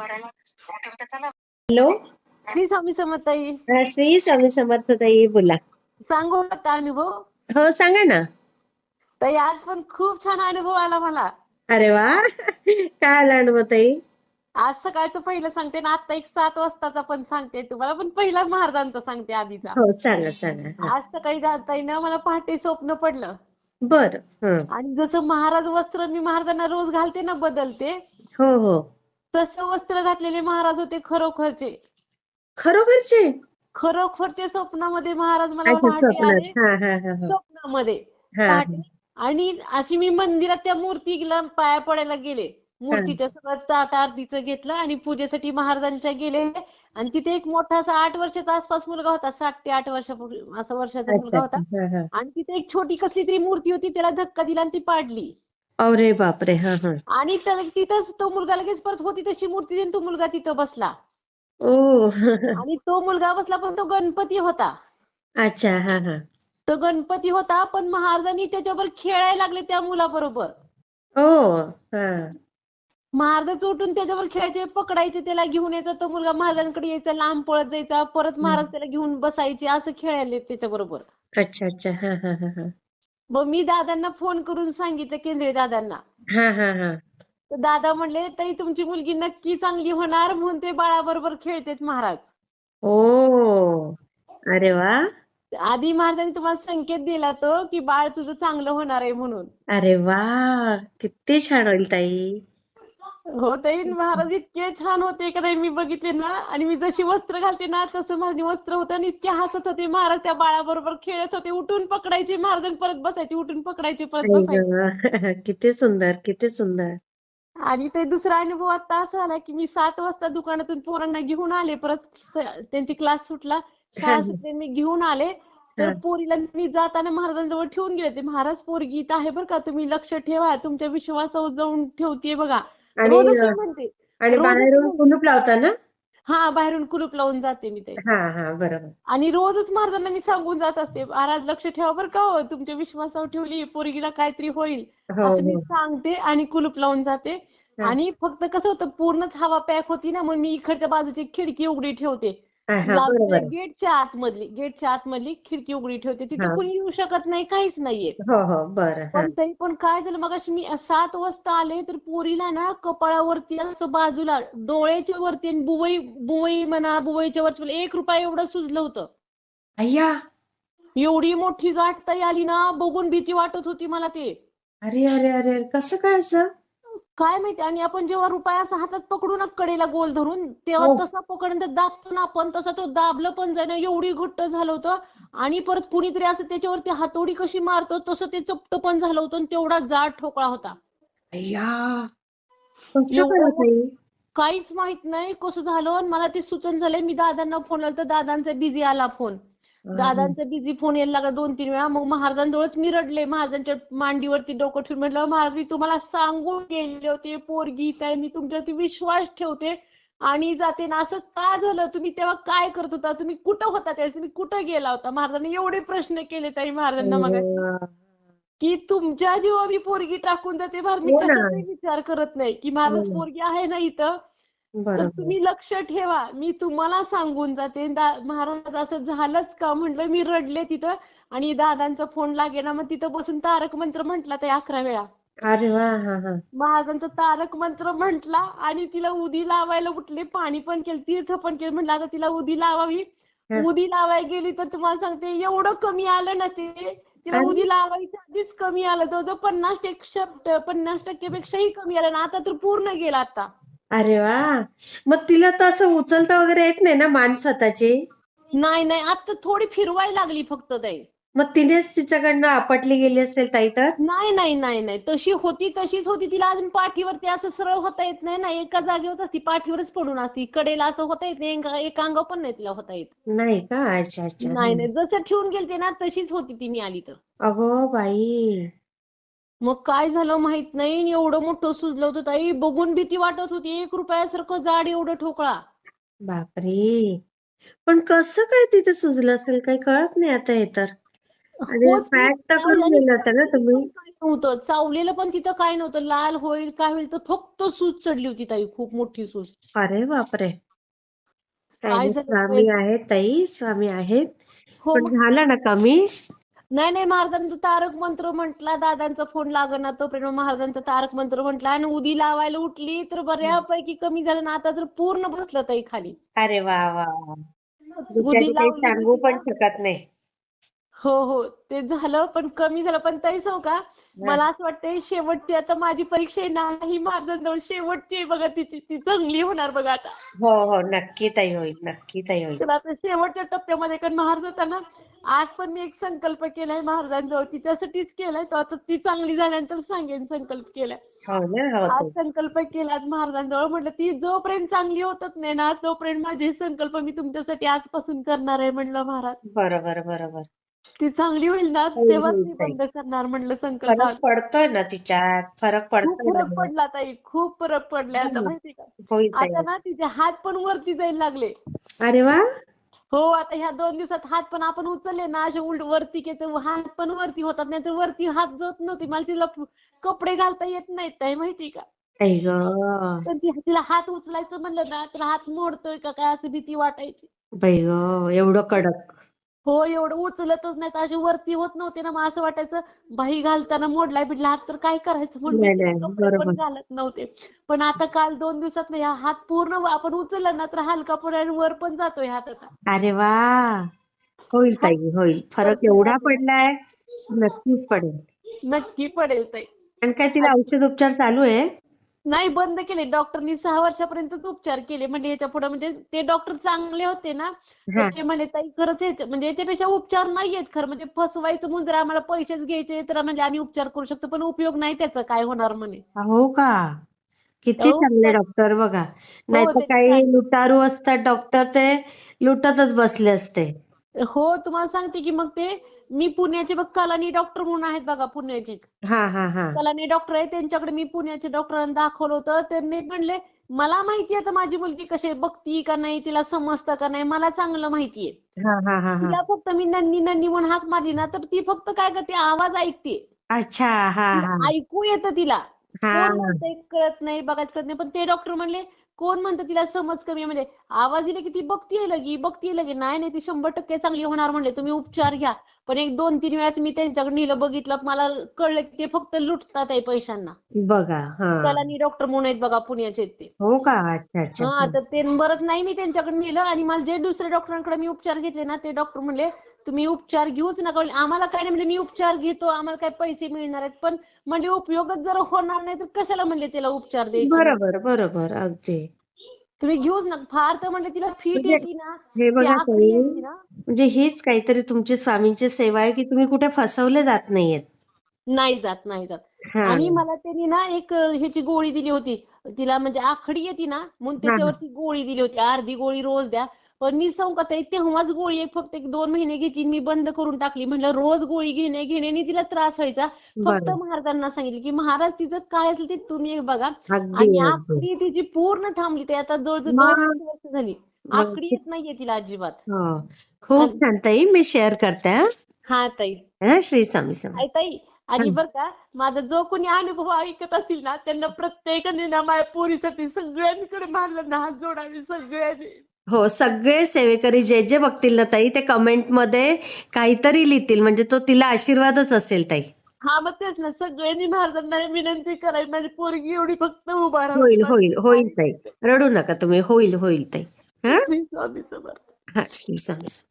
Hello? Shri स्वामी समताई हा, श्री स्वामी समर्थ ताई बोला. सांगू आता अनुभव? हो सांगा ना. ताई आज पण खूप छान अनुभव आला मला. अरे वा. काय आला अनुभव ताई? आज सकाळचं पहिलं सांगते ना आता एक सात वाजताचा पण सांगते. तुम्हाला पण पहिला महाराजांचा सांगते आधीचा. हो सांगा सांगा. आज सकाळी जाताय ना मला पहाटे स्वप्न पडलं. बर हं. आणि जसं महाराज वस्त्र मी महाराजांना रोज घालते ना बदलते. हो हो. तसं वस्त्र घातलेले महाराज होते खरोखरचे. खरोखरचे? खरोखर ते स्वप्नामध्ये महाराज मला अच्छा पहाटे आले. स्वप्नात हा हा हा हा. स्वप्नामध्ये. हा पहाटे आणि अशी मी मंदिरात त्या मूर्तीला पाया पडायला गेले. मूर्तीच्या सगळं ताट आरतीचं घेतलं आणि पूजेसाठी महाराजांच्या गेले. आणि तिथे एक मोठा असा आठ वर्षाचा आसपास मुलगा होता. सात ते आठ वर्षापूर्वी असा वर्षाचा मुलगा अच्छा होता. हा हा. आणि तिथे एक छोटी कसली तरी मूर्ती होती त्याला धक्का दिला आणि ती पाडली. अरे बापरे हा हा. आणि त्याला तिथंच तो मुलगा लगेच परत होती तशी मूर्ती देऊन तो मुलगा तिथं बसला. ओ. आणि तो मुलगा बसला पण तो गणपती होता. अच्छा हा हा. तो गणपती होता पण महाराजांनी त्याच्यावर खेळायला लागले त्या मुलाबरोबर. ओ हा. महाराज उठून त्याच्यावर खेळायचे पकडायचे त्याला घेऊन यायचा तो मुलगा महाराजांकडे यायचा लांब पळत जायचा परत महाराज त्याला घेऊन बसायचे असं खेळायला त्याच्याबरोबर. अच्छा अच्छा. हा हा हा हा. मग मी दादांना फोन करून सांगितलं केंद्रे दादांना. हा हा हा. तर दादा म्हणले ताई तुमची मुलगी नक्की चांगली होणार म्हणून ते बाळाबरोबर खेळतेत महाराज. ओ अरे वा. आधी महाराजांनी तुम्हाला संकेत दिला तो की बाळ तुझं चांगलं होणार आहे म्हणून. अरे वा किती छान होईल ताई. हो ताई महाराज इतके छान होते का ताई? मी बघितले ना आणि मी जशी वस्त्र घालते ना तसं माझे वस्त्र होतं आणि इतके हसत होते. महाराज त्या बाळाबरोबर खेळत होते. उठून पकडायचे महाराज आणि परत बसायचे. उठून पकडायचे परत बसायचे. किती सुंदर किती सुंदर. आणि ते दुसरा अनुभव आता असा आला की मी सात वाजता दुकानातून पोरांना घेऊन आले. परत स- त्यांची क्लास सुटला. शाळा सुटली मी घेऊन आले. तर हा. पोरीला मी जाताना महाराजांजवळ ठेवून गेले. ते महाराज पोरगी इथं आहे बरं का? तुम्ही लक्ष ठेवा. तुमच्या विश्वासावर जाऊन ठेवतीये बघा. आणि रोजच म्हणते. आणि बाहेरून. कुलूप लावता ना? हा बाहेरून कुलूप लावून जाते मी ते. हा हा बरोबर. आणि रोजच महाराजांना मी सांगून जात असते महाराज लक्ष ठेवा बरं का हो तुमच्या विश्वासावर ठेवली पोरगीला काहीतरी होईल. हो असं मी हो. सांगते आणि कुलूप लावून जाते. हा. आणि फक्त कसं होतं पूर्णच हवा पॅक होती ना म्हणून मी इकडच्या बाजूची खिडकी उघडी ठेवते. गेटच्या आतमधली गेटच्या आतमधली खिडकी उघडी ठेवते. तिथे. कुणी येऊ शकत नाही काहीच नाहीये. हो हो बरं पण तरी पण काय झालं मगाशी मी सात वाजता आले तर पोरीला ना कपाळावरती असं बाजूला डोळ्याच्या वरती आणि बुवई बुवई म्हणा बुवईच्या वरती एक रुपया एवढं सुजलं होतं. अय्या! एवढी मोठी गाठ ताई आली ना बघून भीती वाटत होती मला ते. अरे अरे अरे कसं काय असं? काय माहिती आणि आपण जेव्हा रुपया असा हातात पकडू ना कडेला गोल धरून तेव्हा हो. तसा पकडून दाबतो ना आपण तसा तो दाबलं पण जाईना एवढी घट्ट झालं होतं. आणि परत कुणीतरी असं त्याच्यावरती हातोडी कशी मारतो तसं ते चपट पण झालं होतं आणि तेवढा जाड ठोकळा होता. अय्या! कसं एवढं काय ताई काहीच माहीत नाही कसं झालं आणि मला ते सुचन झालंय. मी दादांना फोन लावला तर दादांचा बिझी आला फोन दादांचा बिझी फोन यायला लागला दोन तीन वेळा. मग महाराजांजवळच मी रडले. महाराजांच्या मांडीवरती डोकं ठेवून म्हटलं महाराज मी तुम्हाला सांगून गेले होते पोरगी आहे. मी तुमच्यावरती विश्वास ठेवते आणि जाते ना. असं का झालं? तुम्ही तेव्हा काय करत होता? तुम्ही कुठं होता? त्यावेळेस तुम्ही कुठं गेला होता? महाराजांनी एवढे प्रश्न केले ताई महाराजांना मग. की तुमच्या जीवा मी पोरगी टाकून जाते. महाराज मी हो ना. कशाचाही विचार करत नाही. की महाराज हो. पोरगी आहे ना इथं? तर तुम्ही लक्ष ठेवा. मी तुम्हाला सांगून जाते. महाराज असं झालंच का म्हटलं मी रडले तिथं आणि दादांचा फोन लागेना मग तिथं बसून तारक मंत्र म्हंटला ते अकरा वेळा. अरे वा हा हा. महाराजांचा तारक मंत्र म्हंटला आणि तिला उदी लावायला उठले पाणी पण केलं तीर्थ पण केलं. म्हटलं आता तिला उदी लावावी. उदी लावायला गेली तर तुम्हाला सांगते एवढं कमी आलं ना ते. तिला. उदी लावायच्या आधीच कमी आलं. जवळजवळ पन्नास टक्के पन्नास टक्केपेक्षाही कमी आलं ना. आता तर पूर्ण गेला आता. अरे वा. मग तिला तर असं उचलता वगैरे येत नाही ना मान स्वतःची? नाही नाही. आता थोडी फिरवायला लागली फक्त ताई मग तिनेच तिच्याकडनं आपटली गेली असेल ताई तर? नाही नाही नाही नाही. तशी होती तशीच होती. तिला अजून पाठीवरती असं सरळ होता येत नाही ना. एका जागेवर असती पाठीवरच पडून असती. कडेला असं होता येत नाही. एका- एका अंगावर पण नाही तिला होता येत. नाही का? अच्छा अच्छा. नाही नाही. जसं ठेवून गेलते ना तशीच होती ती मी आली तर. अगो बाई. मग काय झालं माहीत नाही. एवढं मोठं सुजलं होतं ताई. बघून भीती वाटत होती. एक रुपयासारखं जाड एवढं ठोकळा. बापरे. पण कसं काय तिथे सुजलं असेल? काही कळत नाही आता हे तर. आणि होच पॅक तर करून आणि गेलं होतं ना तुम्ही. नव्हतं. चावलेलं पण तिथं काय नव्हतं. लाल होईल काय होईल तर फक्त सूज चढली होती ताई. खूप मोठी सूज. अरे बापरे. काय नाही, झालं स्वामी आहेत ताई. स्वामी आहेत. हो पण झालं ना कमी. नाही नाही महाराजांचा तारक मंत्र म्हटला दादांचा फोन लागना तोपर्यंत महाराजांचा तारक मंत्र म्हटला आणि उदी लावायला उठली तर बऱ्यापैकी कमी झालं ना आता तर पूर्ण बसलं ताई खाली अरे वा वा सांगू पण. शकत नाही हो हो. ते झालं पण कमी झालं. पण ताई सांगू का? मला असं वाटतंय शेवटची आता माझी परीक्षा आहे ना ही महाराजांजवळ शेवटची आहे बघा तिची. ती चांगली होणार बघा आता. हो हो. नक्की ताई होईल नक्की ताई होईल. आता शेवटच्या टप्प्यामध्ये कारण महाराजांना आज पण मी एक संकल्प केलाय महाराजांजवळ. तिच्यासाठीच केलाय. तो आता ती चांगली झाल्यानंतर सांगेन संकल्प केलाय. हो ना हो आज ताई. संकल्प केला आज महाराजांजवळ. म्हटलं ती जोपर्यंत चांगली होतच नाही ना तोपर्यंत माझे हे संकल्प मी तुमच्यासाठी आजपासून करणार आहे म्हणलं महाराज. बरोबर बरोबर. ती चांगली होईल ना? होईल, तेव्हाच होईल मी ताई. बंद करणार म्हणलं संकल्प. फरक पडतोय ना तिच्यात? फरक खूप पडतोय फरक पडला ताई. खूप फरक पडलाय आता हम्म. माहिती का? होईल आता ताई ना तिचे हात पण वरती जायला लागले. अरे वा! हो आता ह्या दोन दिवसात हात पण आपण उचलले ना असे उलट वरती की हात पण वरती होतात नाही वरती हात जात नव्हते. मला तिला प- कपडे घालता येत नाहीत ताई माहिती का? आई ग. पण ती तिला हात उचलायचं म्हणलं ना तर हात मोडतोय का? काय असं भीती वाटायची. बाई ग एवढं कडक. हो एवढं उचलतच नाही तर अशी वरती होत नव्हते ना. मग असं वाटायचं बाही घालताना मोडलाय बिडला. हात तर काय करायचं म्हणून. घालत नव्हते. पण आता काल दोन दिवसात नाही हात पूर्ण आपण उचलला ना तर हलका पडायला वर पण जातोय हात आता. अरे वा! होईल ताई होईल. फरक एवढा पडलाय नक्कीच पडेल. नक्की पडेल ताई. आणि काय तिला औषध उपचार चालू आहे नाही बंद केले. डॉक्टरनी सहा वर्षापर्यंतच उपचार केले. म्हणजे याच्यापुढे म्हणजे ते डॉक्टर चांगले होते ना तर हा. ते म्हणे ताई खरंच याच्या- म्हणजे याच्यापेक्षा उपचार नाहीयेत खरं. म्हणजे फसवायचं म्हणून जर आम्हाला पैसेच घ्यायचे तर म्हणजे आम्ही उपचार करू शकतो पण उपयोग नाही त्याचा. काय होणार म्हणे? हो का? किती हो, चांगले डॉक्टर बघा. नाही तर ते काही. लुटारू असतात डॉक्टर ते लुटतच बसले असते. हो तुम्हाला सांगते की मग ते मी पुण्याचे बघ कलानी डॉक्टर म्हणून आहेत बघा पुण्याचे. हा हा हा. कलानी डॉक्टर आहे त्यांच्याकडे मी पुण्याच्या डॉक्टरांना दाखवलं होतं. त्यांनी म्हणले मला माहिती आहे आता माझी मुलगी कशी बघती का नाही तिला समजतं का नाही मला चांगलं माहिती आहे. हा हा हा हा. तिला फक्त मी नन्नी नन्नी म्हणून हाक मारली ना तर ती फक्त काय करते आवाज ऐकते. अच्छा हा हा. ऐकू येतं तिला. हा. कोण म्हणतंय कळत नाही बघायचं कळत नाही. पण ते डॉक्टर म्हणले कोण म्हणतं तिला समज कमी म्हणजे आवाज दिला की ती बघतीये लगी बघतीये लगी. नाही नाही ती शंभर टक्के चांगली होणार म्हणले. तुम्ही उपचार घ्या. पण एक दोन तीन वेळाच मी त्यांच्याकडे नेलं बघितलं मला कळलं की ते फक्त लुटतात आहे पैशांना. बघा हा. कलानी डॉक्टर म्हणून आहेत बघा पुण्याचे ते. हो का? हा तर ते बरंच नाही मी त्यांच्याकडे नेलं आणि मला जे दुसऱ्या डॉक्टरांकडे मी उपचार घेतले ना ते डॉक्टर म्हणले तुम्ही उपचार घेऊच नका. आम्हाला काय नाही म्हणजे मी उपचार घेतो आम्हाला काय पैसे मिळणार आहेत. पण म्हणजे उपयोगच जर होणार नाही तर कशाला म्हणले त्याला उपचार द्यायचे? बरोबर बरोबर अगदी. तुम्ही घेऊच नका. फार तर म्हणले तिला फीट म्हणजे येते ना हे बघा ताई ना. म्हणजे हीच काहीतरी तुमची स्वामींची सेवा आहे की तुम्ही कुठे फसवले जात नाहीयेत. नाही जात नाही जात. हा. आणि मला त्यांनी ना एक ह्याची गोळी दिली होती. तिला म्हणजे आखडी येते ना म्हणून. त्याच्यावरती गोळी दिली होती. अर्धी गोळी रोज द्या. पण मी सांगू का ताई तेव्हाच गोळी एक फक्त एक दोन महिने घेतली मी बंद करून टाकली. म्हणलं रोज गोळी घेणे घेण्याने तिला त्रास व्हायचा. फक्त महाराजांना सांगितलं की महाराज तिचं काय असेल ते तुम्ही एक बघा. आणि आखडी तिची पूर्ण थांबली ते आता जवळजवळ दोन वर्ष झाली. आखडी येत नाहीये तिला अजिबात. हो. खूप छान ताई मी शेअर करते हा. ताई. श्री स्वामी ताई आणि बर का माझा जो कोणी अनुभव ऐकत असतील ना त्यांना प्रत्येकाने ना माझ्या पोरीसाठी सगळ्यांकडे महाराजांना हात जोडावे सगळ्यांनी. हो सगळे सेवेकरी जे जे बघतील ना ताई ते कमेंटमध्ये काहीतरी लिहितील. म्हणजे तो तिला आशीर्वादच असेल ताई. हा मग तेच ना सगळ्यांनी महाराजांना विनंती करावी. माझी पोरगी एवढी फक्त उभा होईल. होईल होईल ताई. रडू नका तुम्ही. होईल होईल ताई. हा? श्री स्वामी समर्थ हा श्री स्वामी. समर्थ.